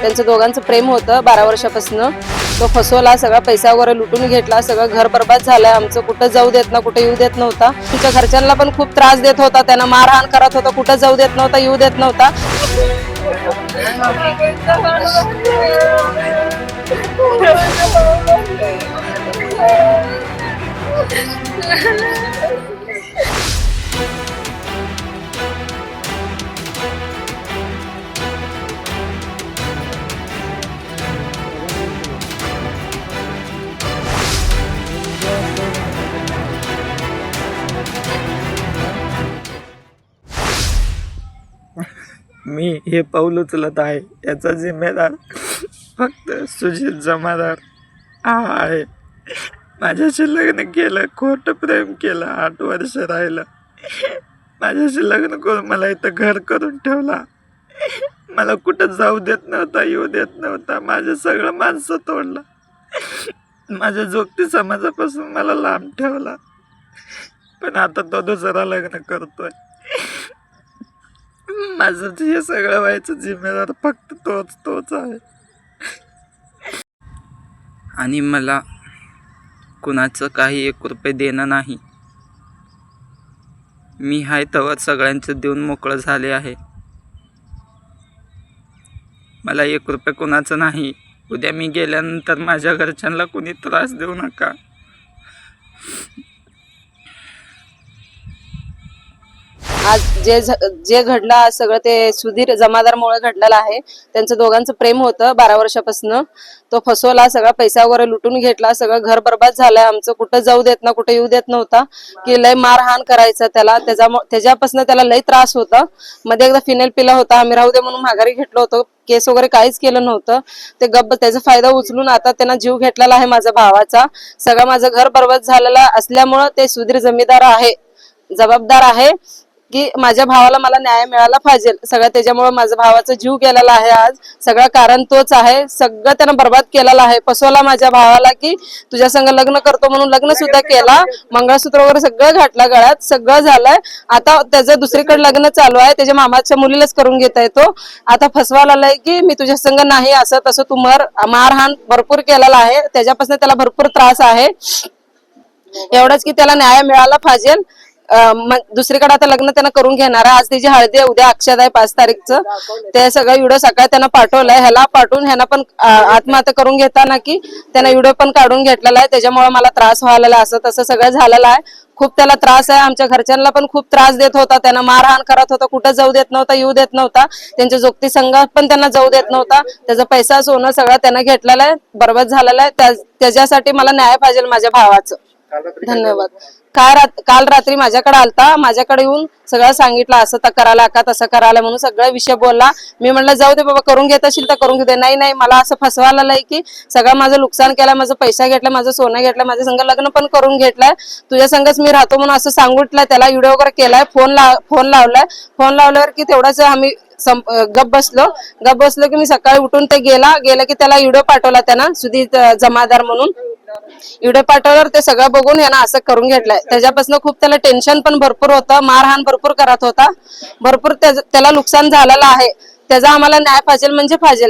त्यांचं दोघांचं प्रेम होतं बारा वर्षापासून. तो फसवला सगळा पैसा वगैरे लुटून घेतला सगळं घर बर्बाद झालं आमचं कुठं जाऊ देत ना कुठं येऊ देत नव्हता. तुमच्या घरच्यांना पण खूप त्रास देत होता त्यांना मारहाण करत होता कुठं जाऊ देत नव्हता येऊ देत नव्हता. मी हे पाऊल उचलत आहे. याचा जिम्मेदार फक्त सुजित जमादार हा आहे. माझ्याशी लग्न केलं खोटं प्रेम केलं आठ वर्ष राहिलं. माझ्याशी लग्न करून मला इथं घर करून ठेवला. मला कुठं जाऊ देत नव्हता येऊ देत नव्हता. माझं सगळं माणसं तोडलं. माझ्या जोगती समाजापासून मला लांब ठेवला. पण आता तो दुसरा लग्न करतोय. माझं जे सगळं व्हायचं जिम्मेदार. फक्त तोच तोच आहे. आणि मला कुणाचं काही एक रुपये देणं नाही. मी हाय तवर सगळ्यांचं देऊन मोकळं झाले आहे. मला एक रुपये कुणाचं नाही. उद्या मी गेल्यानंतर माझ्या घरच्यांना कुणी त्रास देऊ नका. आज जे जे घडलं सगळं ते सुधीर जमादारमुळे घडलेलं आहे. त्यांचं दोघांचं प्रेम होतं बारा वर्षापासून. तो फसवला सगळा पैसा वगैरे लुटून घेतला सगळं घर बर्बाद झालंय. आमचं कुठं जाऊ देत ना कुठं येऊ देत नव्हता. की लय मारहाण करायचा त्याला. त्याच्या त्याच्यापासून त्याला लय त्रास होता. मध्ये एकदा फिनेल पिला होता. आम्ही राहू दे म्हणून माघारी घेतलं होतो. केस वगैरे काहीच केलं नव्हतं. ते गप्प त्याचा फायदा उचलून आता त्यांना जीव घेतलेला आहे माझ्या भावाचा. सगळं माझं घर बर्बाद झालेलं असल्यामुळं ते सुधीर जमीदार आहे. जबाबदार आहे. की माझ्या भावाला मला न्याय मिळाला पाहिजे. सगळं त्याच्यामुळे माझ्या भावाचा जीव गेलेला आहे आज. सगळं कारण तोच आहे. सगळं त्यानं बर्बाद केलेला आहे. फसवला माझ्या भावाला की तुझ्या संग लग्न करतो म्हणून लग्न सुद्धा केला. मंगळसूत्र वगैरे सगळं घातलं गळ्यात. सगळं झालंय. आता त्याचं दुसरीकडे लग्न चालू आहे. त्याच्या मामाच्या मुलीलाच करून घेता येतो. आता फसवायला आलाय की मी तुझ्या संग नाही असं तसं तू मर. मारहाण भरपूर केलेला आहे. त्याच्यापासून त्याला भरपूर त्रास आहे. एवढंच की त्याला न्याय मिळाला पाहिजे. दुसरीकडे आता लग्न त्यांना करून घेणार आज तिची हळदी आहे उद्या अक्षद आहे पाच तारीखचं. ते सगळं व्हिडिओ सकाळी त्यांना पाठवलंय. ह्याला पाठवून ह्यांना पण आत्महत्या करून घेताना की त्यांना व्हिडिओ पण काढून घेतलेला आहे. त्याच्यामुळे मला त्रास व्हायला असं तसं सगळं झालेलं आहे. खूप त्याला त्रास आहे. आमच्या घरच्यांना पण खूप त्रास देत होता. त्यांना मारहाण करत होता. कुठं जाऊ देत नव्हता येऊ देत नव्हता. त्यांच्या जोगती संघात पण त्यांना जाऊ देत नव्हता. त्याचा पैसा सोनं सगळं त्यांना घेतलेला आहे. बरबाद झालेला आहे. त्याच्यासाठी मला न्याय पाहिजे माझ्या भावाचं. धन्यवाद. काल रात काल रात्री माझ्याकडे आलता माझ्याकडे येऊन सगळं सांगितलं असं तर करायला का तसं करायला म्हणून सगळा विषय बोलला. मी म्हणलं जाऊ दे बाबा करून घेत असेल तर करून घेऊ दे. नाही नाही मला असं फसवायला आलंय की सगळं माझं नुकसान केलं माझं पैसा घेतला माझं सोनं घेतलं माझ्या संग लग्न पण करून घेतलंय. तुझ्या संगच मी राहतो म्हणून असं सांगितलं त्याला व्हिडिओ वगैरे केलाय फोन लाव फोन लावलाय. फोन लावल्यावर की तेवढाच आम्ही गप बसलो. गप बसलो की मी सकाळी उठून ते गेला गेला की त्याला व्हिडिओ पाठवला त्यानं सुधीर अं, जमादार म्हणून. व्हिडिओ पाठवल्यावर ते सगळं बघून यानं असं करून घेतलंय. त्याच्यापासून खूप त्याला टेन्शन पण भरपूर होतं मारहाण भरपूर करत होता. भरपूर त्याला नुकसान झालेलं आहे. त्याचा आम्हाला न्याय पाहिजे म्हणजे पाहिजे